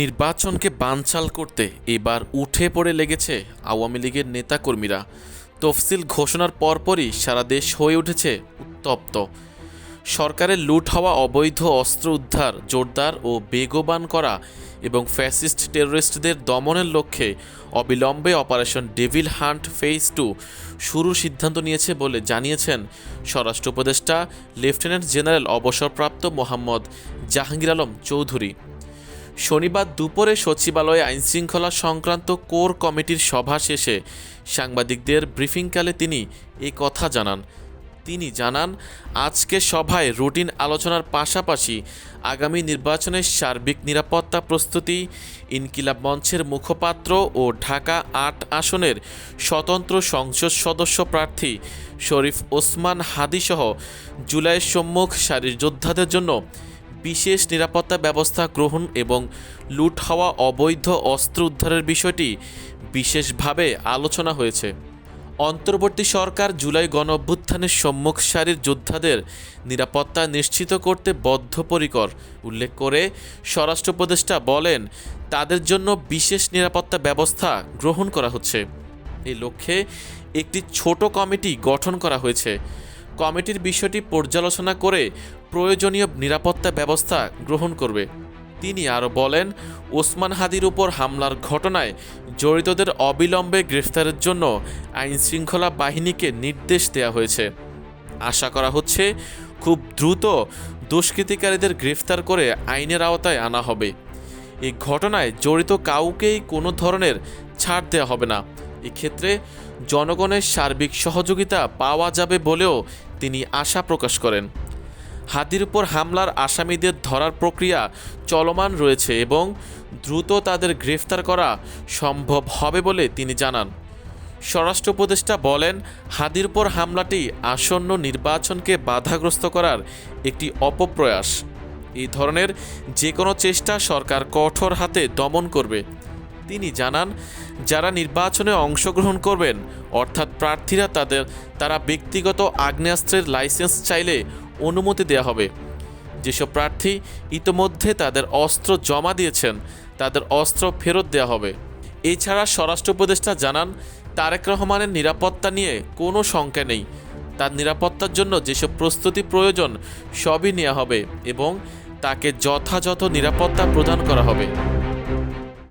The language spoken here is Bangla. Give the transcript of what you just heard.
নির্বাচনকে বানচাল করতে এবার উঠে পড়ে লেগেছে আওয়ামী লীগের নেতাকর্মীরা। তফসিল ঘোষণার পরপরই সারা দেশ হয়ে উঠেছে উত্তপ্ত। সরকারের লুট হওয়া অবৈধ অস্ত্র উদ্ধার, জোরদার ও বেগবান করা এবং ফ্যাসিস্ট টেররিস্টদের দমনের লক্ষ্যে অবিলম্বে operation Devil Hunt phase two শুরুর সিদ্ধান্ত নিয়েছে বলে জানিয়েছেন স্বরাষ্ট্র উপদেষ্টা লেফটেন্যান্ট জেনারেল অবসরপ্রাপ্ত মোহাম্মদ জাহাঙ্গীর আলম চৌধুরী। শনিবার দুপুরে সচিবালয়ে আইনশৃঙ্খলা সংক্রান্ত কোর কমিটির সভা শেষে সাংবাদিকদের ব্রিফিংকালে তিনি এ কথা জানান। তিনি জানান, আজকে সভায় রুটিন আলোচনার পাশাপাশি আগামী নির্বাচনের সার্বিক নিরাপত্তা প্রস্তুতি, ইনকিলাব মঞ্চের মুখপাত্র ও ঢাকা আট আসনের স্বতন্ত্র সংসদ সদস্য প্রার্থী শরীফ ওসমান হাদিসহ জুলাইয়ের সম্মুখ সারির যোদ্ধাদের জন্য বিশেষ নিরাপত্তা ব্যবস্থা গ্রহণ এবং লুট হওয়া অবৈধ অস্ত্র উদ্ধারের বিষয়টি বিশেষভাবে আলোচনা হয়েছে। অন্তর্বর্তী সরকার জুলাই গণ অভ্যুত্থানের সম্মুখ সারির যোদ্ধাদের নিরাপত্তা নিশ্চিত করতে বদ্ধপরিকর, উল্লেখ করে স্বরাষ্ট্র উপদেষ্টা বলেন, তাদের জন্য বিশেষ নিরাপত্তা ব্যবস্থা গ্রহণ করা হচ্ছে। এই লক্ষ্যে একটি ছোট কমিটি গঠন করা হয়েছে। কমিটির বিষয়টি পর্যালোচনা করে প্রয়োজনীয় নিরাপত্তা ব্যবস্থা গ্রহণ করবে। তিনি আরও বলেন, ওসমান হাদির উপর হামলার ঘটনায় জড়িতদের অবিলম্বে গ্রেফতারের জন্য আইন শৃঙ্খলা বাহিনীকে নির্দেশ দেওয়া হয়েছে। আশা করা হচ্ছে, খুব দ্রুত দুষ্কৃতিকারীদের গ্রেফতার করে আইনের আওতায় আনা হবে। এই ঘটনায় জড়িত কাউকেই কোনো ধরনের ছাড় দেওয়া হবে না। এক্ষেত্রে জনগণের সার্বিক সহযোগিতা পাওয়া যাবে বলেও তিনি আশা প্রকাশ করেন। হাতির উপর হামলার আসামিদের ধরার প্রক্রিয়া চলমান রয়েছে এবং দ্রুত তাদের গ্রেফতার করা সম্ভব হবে বলে তিনি জানান। স্বরাষ্ট্র উপদেষ্টা বলেন হাদির উপর হামলাটি আসন্ন নির্বাচনকে বাধাগ্রস্ত করার একটি অপপ্রয়াস। এই ধরনের যে কোনো চেষ্টা সরকার কঠোর হাতে দমন করবে। তিনি জানান যারা নির্বাচনে অংশগ্রহণ করবেন, অর্থাৎ প্রার্থীরা তাদের, তারা ব্যক্তিগত আগ্নেয়াস্ত্রের লাইসেন্স চাইলে অনুমতি দেওয়া হবে। যেসব প্রার্থী ইতোমধ্যে তাদের অস্ত্র জমা দিয়েছেন, তাদের অস্ত্র ফেরত দেওয়া হবে। এছাড়া স্বরাষ্ট্র উপদেষ্টা জানান, তারেক রহমানের নিরাপত্তা নিয়ে কোনো শঙ্কা নেই। তার নিরাপত্তার জন্য যেসব প্রস্তুতি প্রয়োজন, সবই নেওয়া হবে এবং তাকে যথাযথ নিরাপত্তা প্রদান করা হবে।